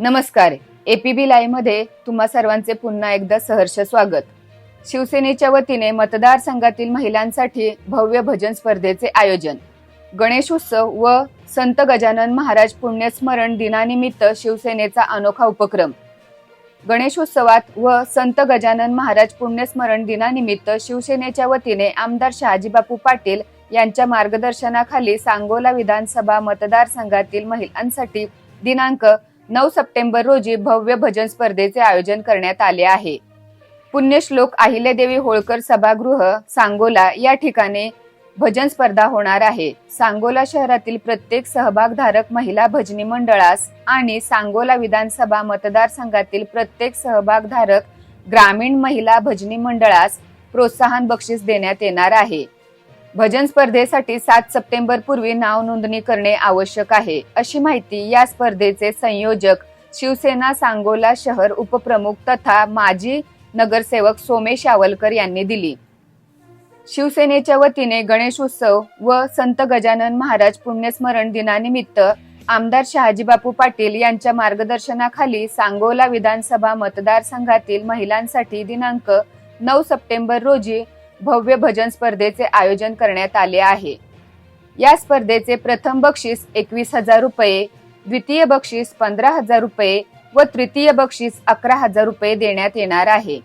नमस्कार. एपीबी लाईव्हमध्ये तुम्हा सर्वांचे पुन्हा एकदा सहर्ष स्वागत. शिवसेनेच्या वतीने मतदारसंघातील महिलांसाठी भव्य भजन स्पर्धेचे आयोजन. गणेशोत्सव व संत गजानन महाराज पुण्यस्मरण दिनानिमित्त शिवसेनेचा अनोखा उपक्रम. गणेशोत्सवात व संत गजानन महाराज पुण्यस्मरण दिनानिमित्त शिवसेनेच्या वतीने आमदार शहाजीबापू पाटील यांच्या मार्गदर्शनाखाली सांगोला विधानसभा मतदारसंघातील महिलांसाठी दिनांक नऊ सप्टेंबर रोजी भव्य भजन स्पर्धेचे आयोजन करण्यात आले आहे. पुण्यश्लोक अहिल्यादेवी होळकर सभागृह सांगोला या ठिकाणी भजन स्पर्धा होणार आहे. सांगोला शहरातील प्रत्येक सहभागधारक महिला भजनी मंडळास आणि सांगोला विधानसभा मतदारसंघातील प्रत्येक सहभागधारक ग्रामीण महिला भजनी मंडळास प्रोत्साहन बक्षीस देण्यात येणार आहे. भजन स्पर्धेसाठी सात सप्टेंबर पूर्वी नाव नोंदणी करणे आवश्यक आहे. अशी माहिती या स्पर्धेचे संयोजक शिवसेना सांगोला शहर उपप्रमुख तथा माजी नगरसेवक सोमेश यावलकर यांनी दिली. शिवसेनेच्या वतीने गणेशोत्सव व संत गजानन महाराज पुण्यस्मरण दिनानिमित्त आमदार शहाजीबापू पाटील यांच्या मार्गदर्शनाखाली सांगोला विधानसभा मतदारसंघातील महिलांसाठी दिनांक नऊ सप्टेंबर रोजी भव्य भजन स्पर्धेचे आयोजन करण्यात आले आहे. या स्पर्धेचे प्रथम बक्षीस एकवीस हजार रुपये द्वितीय बक्षीस पंधरा हजार रुपये व तृतीय बक्षीस अकरा हजार रुपये देण्यात येणार आहे.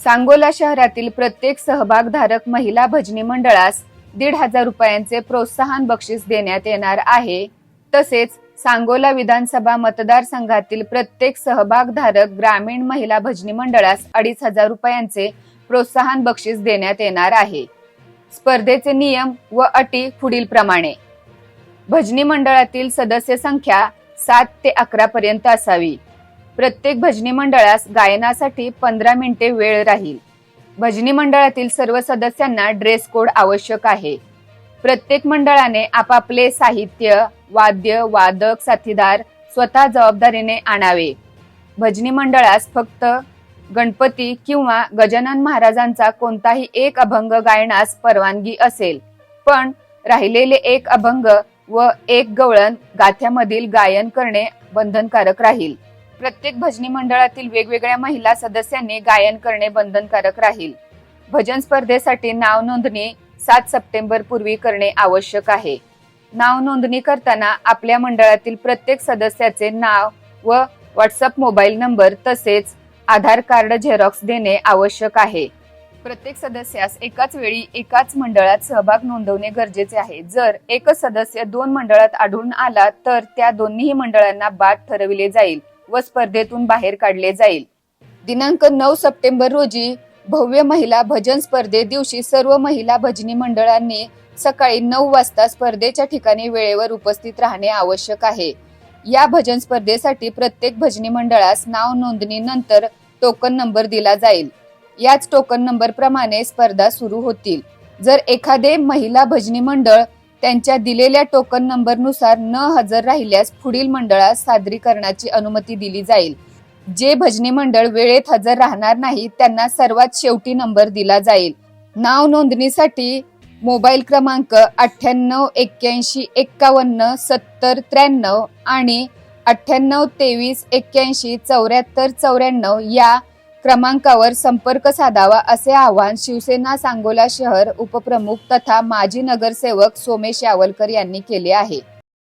सांगोला शहरातील प्रत्येक सहभागधारक महिला भजनी मंडळास दीड हजार रुपयांचे प्रोत्साहन बक्षीस देण्यात येणार आहे. तसेच सांगोला विधानसभा मतदारसंघातील प्रत्येक सहभागधारक ग्रामीण महिला भजनी मंडळास अडीच हजार रुपयांचे प्रोत्साहन बक्षीस देण्यात येणार आहे. स्पर्धेचे नियम व अटी पुढील प्रमाणे भजनी मंडळातील सदस्य संख्या सात ते अकरा पर्यंत असावी. प्रत्येक भजनी मंडळास गायनासाठी पंधरा मिनिटे वेळ राहील. भजनी मंडळातील सर्व सदस्यांना ड्रेस कोड आवश्यक आहे. प्रत्येक मंडळाने आपापले साहित्य वाद्य वादक साथीदार स्वतः जबाबदारीने आणावे. भजनी मंडळास फक्त गणपती किंवा गजानन महाराजांचा कोणताही एक अभंग गायनास परवानगी असेल. पण राहिलेले एक अभंग व एक गवळण गाथ्यामधील गायन करणे बंधनकारक राहील. प्रत्येक भजनी मंडळातील वेगवेगळ्या महिला सदस्यांनी गायन करणे बंधनकारक राहील. भजन स्पर्धेसाठी नाव नोंदणी सात सप्टेंबर पूर्वी करणे आवश्यक आहे. नाव नोंदणी करताना आपल्या मंडळातील प्रत्येक सदस्याचे नाव व व्हॉट्सअप मोबाईल नंबर तसेच आधार कार्ड झेरॉक्स देणे आवश्यक आहे. प्रत्येक सदस्यास एकाच वेळी एकाच मंडळात सहभाग नोंदवणे गरजेचे आहे. जर एकच सदस्य दोन मंडळात आढळून आला तर त्या दोन्ही मंडळांना बाद ठरविले जाईल व स्पर्धेतून बाहेर काढले जाईल. दिनांक नऊ सप्टेंबर रोजी भव्य महिला भजन स्पर्धे दिवशी सर्व महिला भजनी मंडळांनी सकाळी नऊ वाजता स्पर्धेच्या ठिकाणी वेळेवर उपस्थित राहणे आवश्यक आहे. या भजन स्पर्धेसाठी प्रत्येक भजनी मंडळास नाव नोंदणीनंतर टोकन नंबर दिला जाईल. याच टोकन नंबर प्रमाणे स्पर्धा सुरू होतील. जर एखादे महिला भजनी मंडळ त्यांच्या दिलेल्या टोकन नंबरनुसार न हजर राहिल्यास पुढील मंडळास सादरीकरणाची अनुमती दिली जाईल. जे भजनी मंडळ वेळेत हजर राहणार नाही त्यांना सर्वात शेवटी नंबर दिला जाईल. नाव नोंदणीसाठी मोबाईल क्रमांक अठ्ठ्याण्णव एक्क्याऐंशी एक्कावन्न सत्तर त्र्याण्णव आणि अठ्ठ्याण्णव तेवीस एक्क्याऐंशी चौऱ्याहत्तर चौऱ्याण्णव या क्रमांकावर संपर्क साधावा असे आवाहन शिवसेना सांगोला शहर उपप्रमुख तथा माजी नगरसेवक सोमेश यावलकर यांनी केले आहे.